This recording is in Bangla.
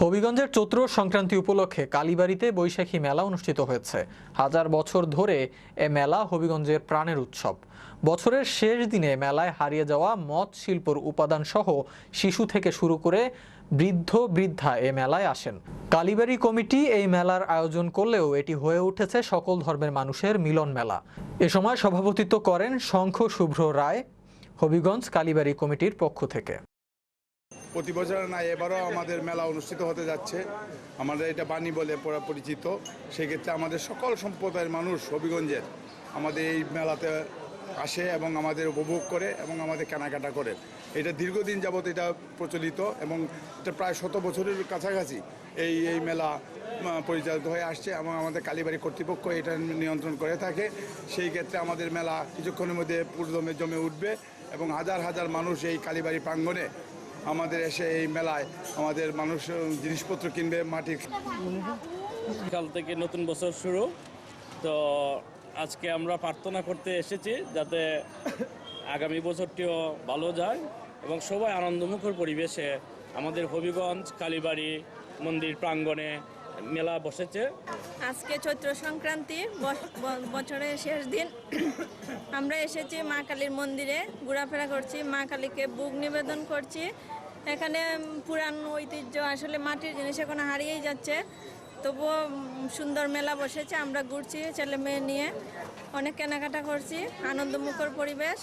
হবিগঞ্জের চৈত্র সংক্রান্তি উপলক্ষে কালীবাড়িতে বৈশাখী মেলা অনুষ্ঠিত হয়েছে। হাজার বছর ধরে এ মেলা হবিগঞ্জের প্রাণের উৎসব। বছরের শেষ দিনে মেলায় হারিয়ে যাওয়া মদ, শিল্পর উপাদান সহ শিশু থেকে শুরু করে বৃদ্ধ, বৃদ্ধা এ মেলায় আসেন। কালীবাড়ি কমিটি এই মেলার আয়োজন করলেও এটি হয়ে উঠেছে সকল ধর্মের মানুষের মিলন মেলা। এ সময় সভাপতিত্ব করেন শঙ্খ শুভ্র রায়, হবিগঞ্জ কালীবাড়ি কমিটির পক্ষ থেকে। প্রতি বছর না, এবারও আমাদের মেলা অনুষ্ঠিত হতে যাচ্ছে। আমাদের এটা বাণী বলে পড়া পরিচিত। সেক্ষেত্রে আমাদের সকল সম্প্রদায়ের মানুষ হবিগঞ্জের আমাদের এই মেলাতে আসে এবং আমাদের উপভোগ করে এবং আমাদের কেনাকাটা করে। এটা দীর্ঘদিন যাবৎ এটা প্রচলিত এবং এটা প্রায় শত বছরের কাছাকাছি এই এই মেলা পরিচালিত হয়ে আসছে এবং আমাদের কালীবাড়ি কর্তৃপক্ষ এটা নিয়ন্ত্রণ করে থাকে। সেই ক্ষেত্রে আমাদের মেলা কিছুক্ষণের মধ্যে পুরোদমে জমে উঠবে এবং হাজার হাজার মানুষ এই কালীবাড়ি প্রাঙ্গণে আমাদের এসে এই মেলায় আমাদের মানুষ জিনিসপত্র কিনবে, মাটির কাল থেকে নতুন বছর শুরু। তো আজকে আমরা প্রার্থনা করতে এসেছি যাতে আগামী বছরটিও ভালো যায় এবং সবাই আনন্দমুখর পরিবেশে আমাদের হবিগঞ্জ, কালীবাড়ি, মন্দির প্রাঙ্গণে মেলা বসেছে। আজকে চৈত্র সংক্রান্তি বছরের শেষ দিন। আমরা এসেছি মা কালীর মন্দিরে, ঘোরাফেরা করছি, মা কালীকে বুক নিবেদন করছি। এখানে পুরান ঐতিহ্য, আসলে মাটির জিনিস এখন হারিয়েই যাচ্ছে। তবুও সুন্দর মেলা বসেছে, আমরা ঘুরছি ছেলে মেয়ে নিয়ে। অনেক কেনাকাটা করছি, আনন্দমুখর পরিবেশ।